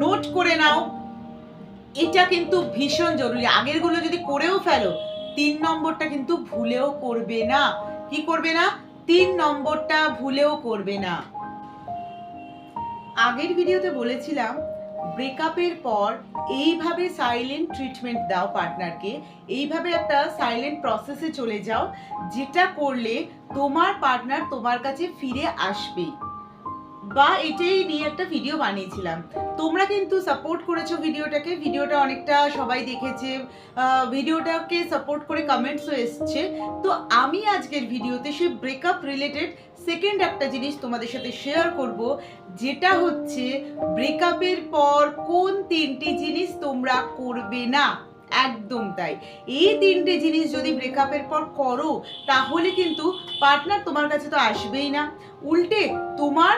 Note করে নাও। এটা কিন্তু ভীষণ জরুরি। আগেরগুলো যদি করেও ফেলো, তিন নম্বরটা কিন্তু ভুলেও করবে না। কি করবে না? তিন নম্বরটা ভুলেও করবে না। আগের ভিডিওতে বলেছিলাম ব্রেকআপের পর এইভাবে সাইলেন্ট ট্রিটমেন্ট দাও পার্টনারকে এইভাবে একটা সাইলেন্ট প্রসেসে চলে যাও, যেটা করলে তোমার পার্টনার তোমার কাছে ফিরে আসবেই বা এটাই নিয়ে একটা ভিডিও বানিয়েছিলাম। তোমরা কিন্তু সাপোর্ট করেছ ভিডিওটাকে। ভিডিওটা অনেকটা সবাই দেখেছে। ভিডিওটাকে সাপোর্ট করে কমেন্টসও এসছে। তো আমি আজকের ভিডিওতে সেই ব্রেকআপ রিলেটেড সেকেন্ড একটা জিনিস তোমাদের সাথে শেয়ার করব, যেটা হচ্ছে ব্রেকআপের পর কোন তিনটি জিনিস তোমরা করবে না? একদম তাই। এই তিনটে জিনিস যদি ব্রেকআপের পর করো, তাহলে কিন্তু পার্টনার তোমার কাছে তো আসবেই না। উল্টে তোমার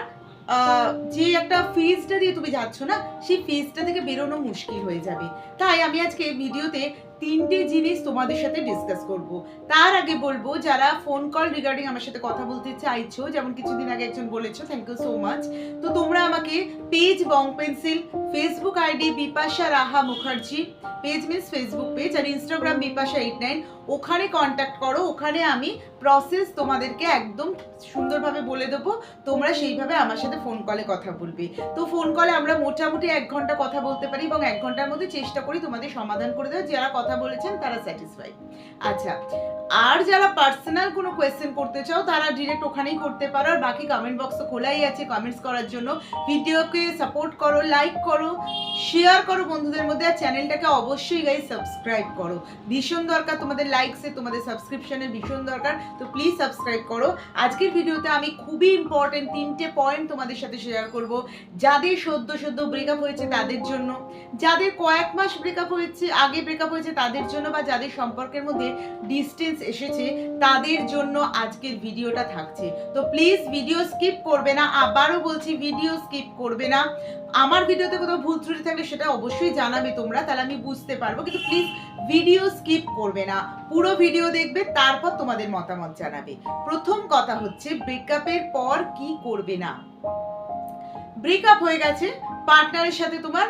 যে একটা ফেজটা দিয়ে তুমি যাচ্ছ না, সেই ফেজটা থেকে বেরোনো মুশকিল হয়ে যাবে। তাই আমি আজকে ভিডিওতে তিনটে জিনিস তোমাদের সাথে ডিসকাস করব। তার আগে বলব, যারা ফোন কল রিগার্ডিং আমার সাথে কথা বলতে চাইছো, যেমন কিছুদিন আগে একজন বলেছ থ্যাংক ইউ সো মাচ তো তোমরা আমাকে page Bong pencil Facebook ID Bipasha Raha Mukherjee page means Facebook page আর ইনস্টাগ্রাম বিপাশা এইট নাইন ওখানে কন্ট্যাক্ট করো, ওখানে আমি প্রসেস তোমাদেরকে একদম সুন্দরভাবে বলে দেবো, তোমরা সেইভাবে আমার সাথে ফোন কলে কথা বলবে। তো ফোন কলে আমরা মোটামুটি এক ঘণ্টা কথা বলতে পারি এবং এক ঘণ্টার মধ্যে চেষ্টা করি তোমাদের সমাধান করে দেওয়ার। যারা কথা বলেছেন, তারা স্যাটিসফাই আচ্ছা আর যারা পার্সোনাল কোনো কোয়েশ্চেন করতে চাও, তারা ডিরেক্ট ওখানেই করতে পারো। আর বাকি কমেন্ট বক্স তো খোলাই আছে কমেন্টস করার জন্য। ভিডিওকে সাপোর্ট করো লাইক করো শেয়ার করো বন্ধুদের মধ্যে। আর চ্যানেলটাকে অবশ্যই গাই সাবস্ক্রাইব করো। ভীষণ দরকার তোমাদের লাইকসে তোমাদের সাবস্ক্রিপশনের ভীষণ দরকার। তো প্লিজ সাবস্ক্রাইব করো। আজকের ভিডিওতে আমি খুবই ইম্পর্টেন্ট তিনটে পয়েন্ট তোমাদের সাথে শেয়ার করব। যাদের সদ্য সদ্য ব্রেকআপ হয়েছে তাদের জন্য। যাদের কয়েক মাস ব্রেকআপ হয়েছে, আগে ব্রেকআপ হয়েছে তাদের জন্য বা যাদের সম্পর্কের মধ্যে ডিস্টেন্স এসেছে, তাদের জন্য আজকের ভিডিওটা থাকছে। তো প্লিজ ভিডিও স্কিপ করবে না, আবারও বলছি ভিডিও স্কিপ করবে না। আমার ভিডিওতে কোথাও ভুল ত্রুটি থাকলে সেটা অবশ্যই জানাবে তোমরা, তাহলে আমি বুঝতে পারব। কিন্তু প্লিজ ভিডিও স্কিপ করবে না। পুরো ভিডিও দেখবে, তারপর তোমাদের মতামত জানাবে। প্রথম কথা হচ্ছে ব্রেকআপের পর কি করবে না? ব্রেকআপ হয়ে গেছে পার্টনারের সাথে তোমার,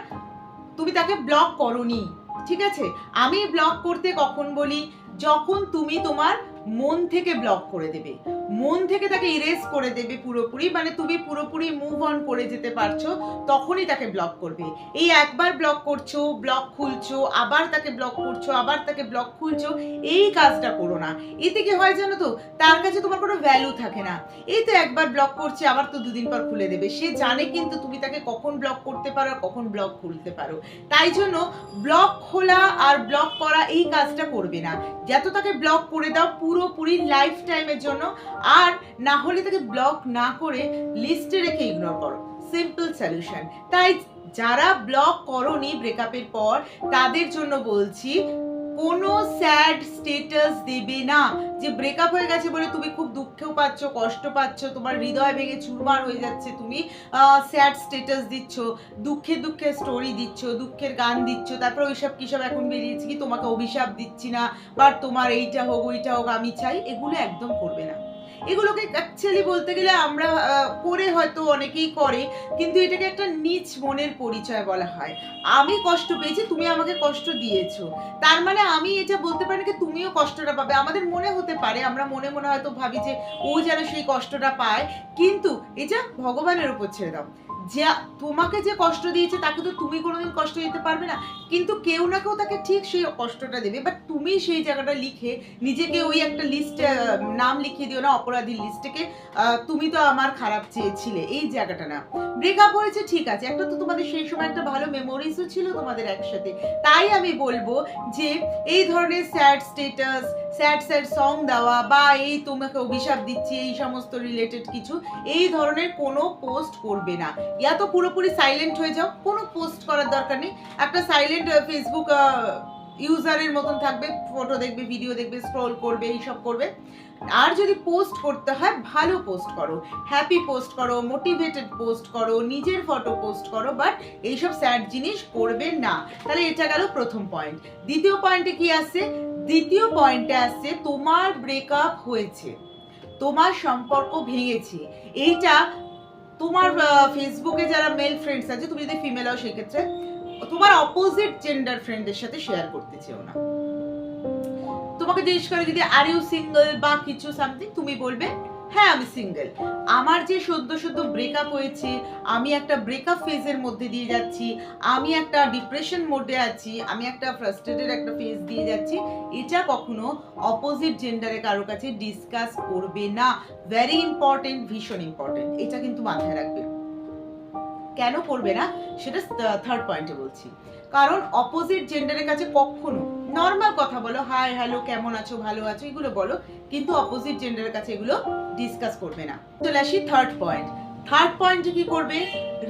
তুমি তাকে ব্লক করনি। ঠিক আছে? আমি ব্লক করতে কখন বলি? যখন তুমি তোমার মন থেকে ব্লক করে দেবে। মন থেকে তাকে ইরেজ করে দেবে পুরোপুরি মানে তুমি পুরোপুরি মুভ অন করে যেতে পারছ, তখনই তাকে ব্লক করবে। এই একবার ব্লক করছ ব্লক খুলছো, আবার তাকে ব্লক করছ, আবার তাকে ব্লক খুলছো, এই কাজটা করো না। এতে কি হয় জানো তো? তার কাছে তোমার কোনো ভ্যালু থাকে না। এই তো একবার ব্লক করছে, আবার তো দুদিন পর খুলে দেবে। সে জানে কিন্তু তুমি তাকে কখন ব্লক করতে পারো আর কখন ব্লক খুলতে পারো। তাই জন্য ব্লক খোলা আর ব্লক করা এই কাজটা করবে না। যত তাকে ব্লক করে দাও পুরোপুরি লাইফ টাইমের জন্য আর না হলে তাকে ব্লক না করে লিস্টে রেখে ইগনোর করো। সিম্পল সলিউশন তাই যারা ব্লক করনি ব্রেকআপের পর, তাদের জন্য বলছি, কোনো স্যাড স্টেটাস দেবে না। যে ব্রেকআপ হয়ে গেছে বলে তুমি খুব দুঃখেও পাচ্ছ, কষ্ট পাচ্ছ, তোমার হৃদয় ভেঙে চুরমার হয়ে যাচ্ছে, তুমি স্যাড স্টেটাস দিচ্ছ, দুঃখে দুঃখের স্টোরি দিচ্ছ, দুঃখের গান দিচ্ছ, তারপর ওইসব কিসব এখন বেরিয়েছে কি তোমাকে অভিশাপ দিচ্ছি না, বা তোমার এইটা হোক, ওইটা হোক, আমি চাই, এগুলো একদম করবে না। এগুলোকে অ্যাকচুয়ালি বলতে গেলে আমরা করে হয়তো অনেকেই করে, কিন্তু এটাকে একটা নিচ মনের পরিচয় বলা হয়। আমি কষ্ট পেয়েছি, তুমি আমাকে কষ্ট দিয়েছ। তার মানে আমি এটা বলতে পারি না কি তুমিও কষ্টটা পাবে। আমাদের মনে হতে পারে, আমরা মনে মনে হয়তো ভাবি যে ও যেন সেই কষ্টটা পায়, কিন্তু এটা ভগবানের উপর ছেড়ে দাও। যে তোমাকে যে কষ্ট দিয়েছে, তাকে তো তুমি কোনোদিন কষ্ট দিতে পারবে না। কিন্তু কেউ না কেউ তাকে ঠিক সেই কষ্টটা দেবে। বাট তুমি সেই জায়গাটা লিখে, নিজেকে ওই একটা লিস্ট নাম লিখিয়ে দিও না, অপরাধীর লিস্টকে তুমি তো আমার খারাপ চেয়েছিলে। এই জায়গাটা না। ব্রেকআপ হয়েছে, ঠিক আছে। একটা তো তোমাদের সেই সময় একটা ভালো মেমোরিজও ছিল তোমাদের একসাথে। তাই আমি বলব যে, এই ধরনের sad status sad sad song দেওয়া বা এই তোমাকে অভিশাপ দিচ্ছি, এই সমস্ত রিলেটেড কিছু, এই ধরনের কোনো পোস্ট করবে না। ইয়া তো পুরোপুরি সাইলেন্ট হয়ে যাও। কোনো পোস্ট করার দরকার নেই। একটা সাইলেন্ট ফেসবুক ইউজারের মতন থাকবে। ফটো দেখবে ভিডিও দেখবে স্ক্রল করবে, এইসব করবে। আর যদি পোস্ট করতে হয়, ভালো পোস্ট করো। হ্যাপি পোস্ট করো মোটিভেটেড পোস্ট করো, নিজের ফটো পোস্ট করো বাট এইসব স্যাড জিনিস করবে না। তাহলে এটা গেল প্রথম পয়েন্ট দ্বিতীয় পয়েন্টে কি আসছে? দ্বিতীয় পয়েন্টে আসছে, তোমার ব্রেকআপ হয়েছে। তোমার সম্পর্ক ভেঙেছে। এইটা তোমার ফেসবুকে যারা মেল ফ্রেন্ডস আছে, তুমি যদি ফিমেল হও সেই ক্ষেত্রে তোমার অপোজিট জেন্ডার ফ্রেন্ডদের সাথে শেয়ার করতে চেও না। তোমাকে জিজ্ঞেস করে যদি আর ইউ সিঙ্গেল বা কিছু সামথিং তুমি বলবে হ্যাঁ আমি সিঙ্গেল আমার যে সদ্য সদ্য ব্রেকআপ হয়েছে, আমি একটা ব্রেকআপ ফেজের মধ্যে দিয়ে যাচ্ছি, আমি একটা ডিপ্রেশন মোডে আছি, আমি একটা ফ্রাস্ট্রেটেড একটা ফেজ দিয়ে যাচ্ছি, এটা কখনো অপোজিট জেন্ডারে কারও কাছে ডিসকাস করবে না। ভেরি ইম্পর্টেন্ট ভীষণ ইম্পর্টেন্ট এটা কিন্তু মাথায় রাখবে। কেন করবে না? সেটা থার্ড পয়েন্টে বলছি। কারণ অপোজিট জেন্ডারের কাছে কখনো নর্মাল কথা বলো হাই হ্যালো কেমন আছো? ভালো আছো? এগুলো বলো। কিন্তু অপোজিট জেন্ডারের কাছে এগুলো ডিসকাস করবে না। চলে আসি থার্ড পয়েন্ট থার্ড পয়েন্টে কি করবে?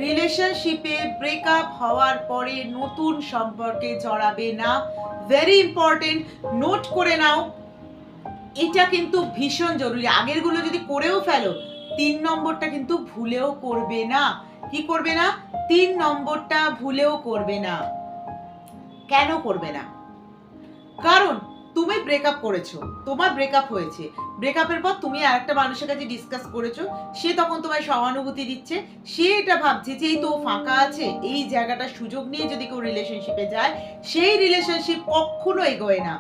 রিলেশনশিপে ব্রেকআপ হওয়ার পরে নতুন সম্পর্কে জড়াবে না। ভেরি ইম্পর্টেন্ট নোট করে নাও, এটা কিন্তু ভীষণ জরুরি। আগেরগুলো যদি করেও ফেলো, তিন নম্বরটা কিন্তু ভুলেও করবে না। কি করবে না? তিন নম্বরটা ভুলেও করবে না। কেন করবে না? কারণ তুমি ব্রেকআপ করেছ, তোমার ব্রেকআপ হয়েছে। ব্রেকআপের পর তুমি আরেকটা মানুষের কাছে ডিসকাস করেছ, সে তখন তোমায় সহানুভূতি দিচ্ছে, সে এটা ভাবছে যে এই তো ফাঁকা আছে, এই জায়গাটা সুযোগ নিয়ে যদি কেউ রিলেশনশিপে যায়, সেই রিলেশনশিপ কখনো এগোয় না।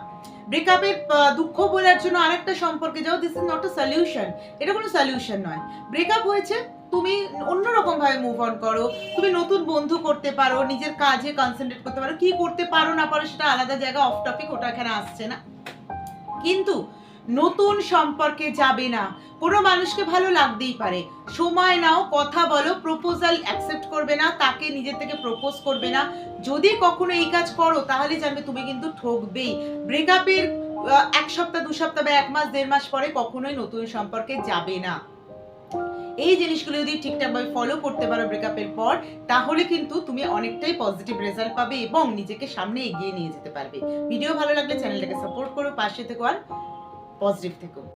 ব্রেকআপের দুঃখ বলার জন্য আরেকটা সম্পর্কে যাও this is not a solution এটা কোনো সলিউশন নয়। ব্রেকআপ হয়েছে তুমি অন্যরকম ভাবে মুভ অন করো, তুমি নতুন বন্ধু করতে পারো, নিজের কাজে কনসেন্ট্রেট করতে পারো, কি করতে পারো না পারো সেটা আলাদা জায়গা অফ টপিক ওটা এখানে আসছে না। কিন্তু নতুন সম্পর্কে যাবে না, কোনো মানুষকে ভালো লাগতেই পারে। সময় নাও, কথা বলো প্রপোজাল অ্যাকসেপ্ট করবে না, তাকে নিজের থেকে প্রপোজ করবে না। যদি কখনো এই কাজ করো, তাহলে জানবে তুমি কিন্তু ঠকবেই। ব্রেকআপের এক সপ্তাহ, দু সপ্তাহ বা এক মাস, দেড় মাস পরে কখনোই নতুন সম্পর্কে যাবে না। এই জিনিসগুলো যদি ঠিকঠাকভাবে ফলো করতে পারো ব্রেকআপের পর, তাহলে কিন্তু তুমি অনেকটাই পজিটিভ রেজাল্ট পাবে এবং নিজেকে সামনে এগিয়ে নিয়ে যেতে পারবে। ভিডিও ভালো লাগলে চ্যানেলটাকে সাপোর্ট করো, পাশে থেকো আর পজিটিভ থেকো।